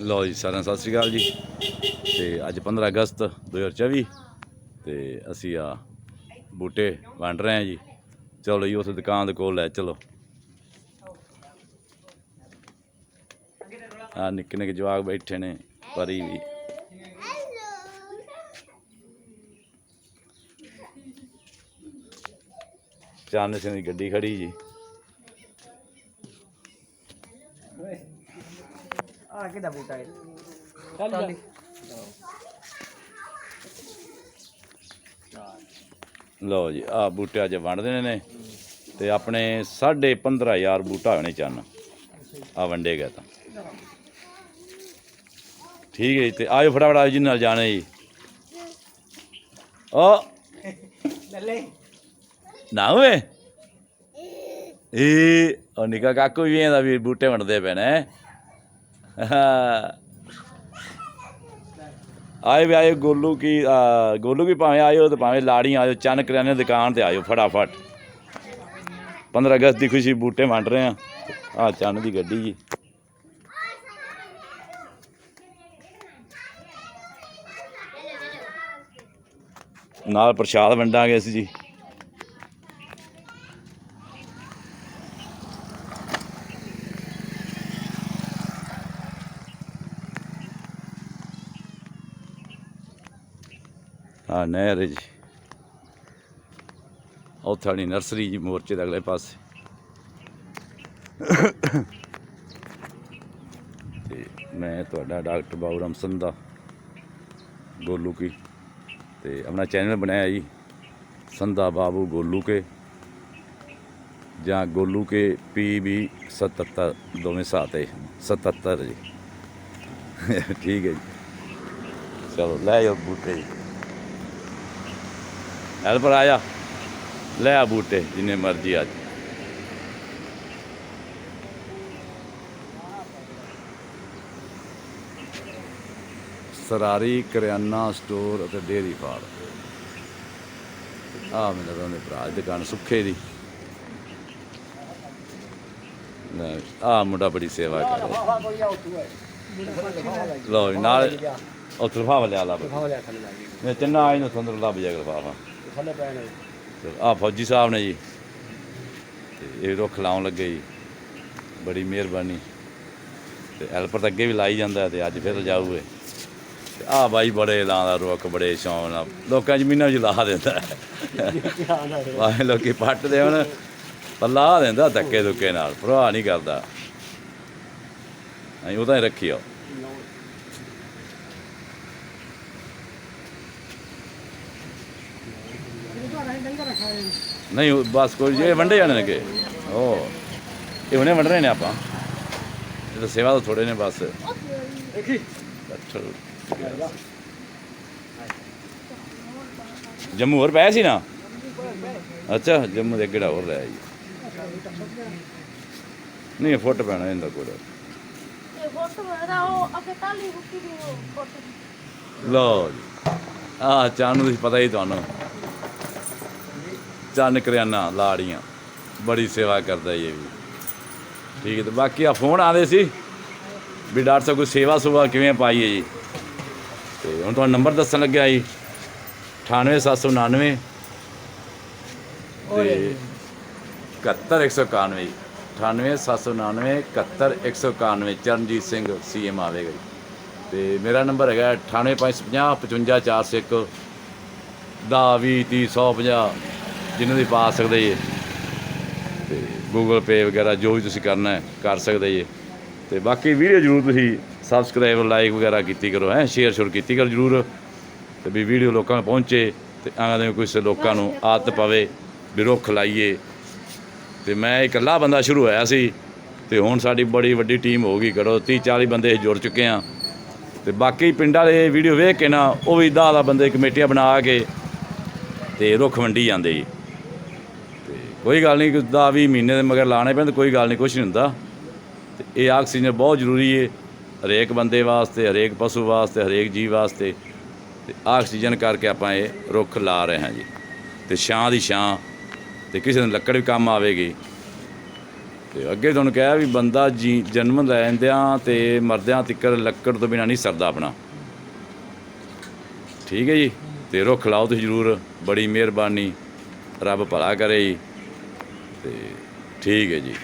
ਲਓ ਜੀ ਸਾਰਿਆਂ ਸਤਿ ਸ਼੍ਰੀ ਅਕਾਲ ਜੀ। ਤੇ ਅੱਜ 15 ਅਗਸਤ 2024 ਤੇ ਅਸੀਂ ਆ ਬੂਟੇ ਵੰਡ ਰਹੇ ਹਾਂ ਜੀ। ਚਲੋ ਜੀ, ਉਸ ਦੁਕਾਨ ਦੇ ਕੋਲ ਲੈ ਚਲੋ। ਆ ਨਿੱਕੇ ਨਿੱਕੇ ਜਵਾਕ ਬੈਠੇ ਨੇ, ਪਰੀ ਵੀ। ਚਾਨਣ ਸਿੰਘ ਦੀ ਗੱਡੀ ਖੜੀ ਜੀ। ਆ ਕਿਹਦਾ ਬੂਟਾ ਹੈ ਚੱਲ ਲਓ ਜੀ ਆ ਬੂਟੇ ਅੱਜ ਵੰਡਦੇ ਨੇ ਤੇ ਆਪਣੇ 15000 ਬੂਟਾ ਹੋਣੇ ਚੰਨ। ਆ ਵੰਡੇ ਗਿਆ ਤਾਂ। ਠੀਕ ਹੈ ਜੀ ਤੇ ਆਇਓ ਫਟਾਫਟ ਆਇਓ ਜੀ ਨਾਲ ਜਾਣੇ ਜੀ। ਓ। ਲੱਲੇ ਨਾ ਓਏ ਇਹ ਉਹ ਨਿਕਾ ਕਾਕੂ ਵੀ ਇਹਦਾ ਵੀ ਬੂਟੇ ਵੰਡਦੇ ਪਏ ਨੇ। ਆਏ ਵੀ, ਆਏ ਗੋਲੂ ਕੀ ਗੋਲੂ ਵੀ ਭਾਵੇਂ ਆਇਓ ਤੇ ਭਾਵੇਂ ਲਾੜੀ ਆਇਓ, ਚੰਨ ਕਰਿਆਨੇ ਦੁਕਾਨ ਤੇ ਆਇਓ ਫਟਾਫਟ। 15 ਅਗਸਤ ਦੀ ਖੁਸ਼ੀ ਬੂਟੇ ਵੰਡ ਰਹੇ ਆ। ਆ ਚੰਨ ਦੀ ਗੱਡੀ ਜੀ। ਨਾਲ ਪ੍ਰਸ਼ਾਦ ਵੰਡਾਂਗੇ ਅਸੀਂ ਜੀ। ਆ ਨਹਿਰ ਜੀ। ਉੱਥੇ ਵਾਲੀ ਨਰਸਰੀ ਜੀ, ਮੋਰਚੇ ਦੇ ਅਗਲੇ ਪਾਸੇ। ਤੇ ਮੈਂ ਤੁਹਾਡਾ ਡਾਕਟਰ ਬਾਬੂਰਾਮ ਸੰਧਾ ਗੋਲੂ ਕੀ ਤੇ ਆਪਣਾ ਚੈਨਲ ਬਣਾਇਆ ਜੀ, ਸੰਧਾ ਬਾਬੂ ਗੋਲੂ ਕੇ ਜਾਂ ਗੋਲੂ ਕੇ ਪੀ ਵੀ 77 ਦੋਵੇਂ ਸਾਥ ਹੈ 77 ਜੀ। ਠੀਕ ਹੈ ਜੀ। ਚਲੋ, ਲੈ ਜਾਓ ਬੂਟੇ ਜੀ। ਹੈਲਪਰ ਆਇਆ ਲੈ ਆ ਬੂਟੇ ਜਿੰਨੇ ਮਰਜ਼ੀ ਅੱਜ ਸਰਾਰੀ ਕਰਿਆਨਾ ਸਟੋਰ ਅਤੇ ਡੇਅਰੀ ਫਾਰਮ ਆ ਮੇਰੇ ਦੋਨੇ ਭਰਾ ਦੀ ਦੁਕਾਨ ਸੁੱਖੇ ਦੀ ਆ ਮੁੰਡਾ ਬੜੀ ਸੇਵਾ ਕਰ ਰਿਹਾ ਆਹ ਕੋਈ ਆ ਉੱਤੂ ਹੈ ਲਓ ਜੀ, ਨਾਲ ਉਹ ਤਲਫਾਵਾ ਲਿਆ ਲਾ ਮੈਂ ਚੰਨਾ ਆਈ ਨੂੰ ਸੰਦਰ ਲੱਭ ਜਾ ਲਫਾਫਾ ਥੱਲੇ ਆ ਫੌਜੀ ਸਾਹਿਬ ਨੇ ਜੀ। ਤੇ ਇਹ ਰੁੱਖ ਲਾਉਣ ਲੱਗੇ ਜੀ। ਬੜੀ ਮਿਹਰਬਾਨੀ। ਤੇ ਹੈਲਪਰ ਤਾਂ ਅੱਗੇ ਵੀ ਲਾਈ ਜਾਂਦਾ ਤੇ ਅੱਜ ਫਿਰ ਜਾਊਗੇ। ਤੇ ਆ ਬਾਈ ਬੜੇ ਲਾਉਂਦਾ ਰੁੱਖ ਬੜੇ ਸ਼ੌਂਕ ਨਾਲ। ਲੋਕਾਂ ਜ਼ਮੀਨਾਂ 'ਚ ਲਾ ਦਿੰਦਾ ਵਾਹ ਲੋਕੀ ਪੱਟਦੇ ਹੁਣ ਪਰ ਲਾ ਦਿੰਦਾ ਧੱਕੇ ਧੁੱਕੇ ਨਾਲ। ਭਰਾ ਨਹੀਂ ਕਰਦਾ। ਅਸੀਂ ਉਹ ਬਸ ਕੋਈ ਇਹ ਵੰਡੇ ਜਾਣੇ ਨੇ ਉਹ ਇਹ ਹੁਣੇ ਵੰਡ ਰਹੇ ਨੇ ਆਪਾਂ। ਇਹ ਤਾਂ ਸੇਵਾ ਤਾਂ ਥੋੜੇ ਨੇ ਬਸ। ਦੇਖੀ ਅੱਛਾ। ਜੰਮੂ ਹੋਰ ਪਿਆ ਸੀ ਨਾ? ਅੱਛਾ, ਜੰਮੂ ਦੇ ਕਿਹੜਾ ਹੋਰ ਰਿਹਾ ਜੀ ਨਹੀਂ ਫੁੱਟ ਪੈਣਾ ਇਹਦਾ ਕੋਲ। ਇਹ ਫੋਟੋ ਮੇਰਾ ਉਹ ਅੱਗੇ ਤਾਲੀ ਲਓ ਜੀ। ਆ ਚਾਨੂ ਦੀ ਪਤਾ ਹੀ ਤੁਹਾਨੂੰ। ਚੰਨ ਕਰਿਆਨਾ ਲਾੜੀਆਂ। ਬੜੀ ਸੇਵਾ ਕਰਦਾ ਇਹ ਵੀ। ਠੀਕ ਹੈ ਤੇ ਬਾਕੀ ਆ ਫੋਨ ਆਦੇ ਸੀ ਵੀ ਡਾਕਟਰ ਸਾਹਿਬ ਕੋਈ ਸੇਵਾ ਸੁਭਾ ਕਿਵੇਂ ਪਾਈਏ ਜੀ? ਤੇ ਹੁਣ ਤੁਹਾਨੂੰ ਨੰਬਰ ਦੱਸਣ ਲੱਗਿਆ ਜੀ। 98799 ਤੇ 71191 98799 71191 ਚਰਨਜੀਤ ਸਿੰਘ ਸੀਐਮ ਆਵੇਗਾ ਜੀ। ਤੇ ਮੇਰਾ ਨੰਬਰ ਹੈਗਾ 98550 55401 ਦਾ 20 30 150 ਜਿੰਨਾਂ ਦੀ ਪਾ ਸਕਦੇ ਜੀ। ਤੇ ਗੂਗਲ ਪੇ ਵਗੈਰਾ ਜੋ ਵੀ ਤੁਸੀਂ ਕਰਨਾ ਹੈ, ਕਰ ਸਕਦੇ ਜੀ। ਤੇ ਬਾਕੀ ਵੀਡੀਓ ਜਰੂਰ ਤੁਸੀਂ ਸਬਸਕ੍ਰਾਈਬ ਲਾਈਕ ਵਗੈਰਾ ਕੀਤੀ ਕਰੋ, ਹੈ। ਸ਼ੇਅਰ ਸ਼ੁਰ ਕੀਤੀ ਕਰੋ ਜਰੂਰ। ਤੇ ਵੀ ਵੀਡੀਓ ਲੋਕਾਂ ਤੱਕ ਪਹੁੰਚੇ ਤੇ ਆਂਦੇ ਕੁਝ ਲੋਕਾਂ ਨੂੰ ਆਦਤ ਪਵੇ, ਵੀ ਰੁੱਖ ਲਾਈਏ। ਤੇ ਮੈਂ ਇਕੱਲਾ ਬੰਦਾ ਸ਼ੁਰੂ ਹੋਇਆ ਸੀ ਤੇ ਹੁਣ ਸਾਡੀ ਬੜੀ ਵੱਡੀ ਟੀਮ ਹੋ ਗਈ ਕਰੋ। 30 40 ਬੰਦੇ ਅਸੀਂ ਜੁੜ ਚੁੱਕੇ ਆ ਤੇ ਬਾਕੀ ਪਿੰਡਾਂ ਵਾਲੇ ਵੀਡੀਓ ਵੇਖ ਕੇ ਨਾ, ਉਹ ਵੀ ਦਸ ਦਾ ਬੰਦੇ ਕਮੇਟੀਆਂ ਬਣਾ ਕੇ ਤੇ ਰੁੱਖ ਵੰਡੀ ਜਾਂਦੇ ਜੀ। ਕੋਈ ਗੱਲ ਨਹੀਂ ਦਾ ਵੀ ਮਹੀਨੇ ਦੇ ਮਗਰ ਲਾਣੇ ਪੈਂਦੇ, ਕੋਈ ਗੱਲ ਨਹੀਂ ਕੁਝ ਨਹੀਂ ਹੁੰਦਾ। ਤੇ ਇਹ ਆਕਸੀਜਨ ਬਹੁਤ ਜ਼ਰੂਰੀ ਹੈ ਹਰੇਕ ਬੰਦੇ ਵਾਸਤੇ, ਹਰੇਕ ਪਸ਼ੂ ਵਾਸਤੇ, ਹਰੇਕ ਜੀਵ ਵਾਸਤੇ। ਤੇ ਆਕਸੀਜਨ ਕਰਕੇ ਆਪਾਂ ਇਹ ਰੁੱਖ ਲਾ ਰਹੇ ਹਾਂ ਜੀ। ਤੇ ਛਾਂ ਦੀ ਛਾਂ, ਤੇ ਕਿਸੇ ਦਿਨ ਲੱਕੜ ਵੀ ਕੰਮ ਆਵੇਗੀ। ਤੇ ਅੱਗੇ ਤੁਹਾਨੂੰ ਕਿਹਾ ਵੀ ਬੰਦਾ ਜੀ, ਜਨਮ ਲੈਂਦਿਆਂ ਤੇ ਮਰਦਿਆਂ ਤੱਕਰ ਲੱਕੜ ਤੋਂ ਬਿਨਾ ਨਹੀਂ ਸਰਦਾ ਆਪਣਾ। ਠੀਕ ਹੈ ਜੀ? ਤੇ ਰੁੱਖ ਲਾਓ ਤੁਸੀਂ ਜ਼ਰੂਰ, ਬੜੀ ਮਿਹਰਬਾਨੀ। ਰੱਬ ਭਲਾ ਕਰੇ ਜੀ। ਤੇ ਠੀਕ ਹੈ ਜੀ।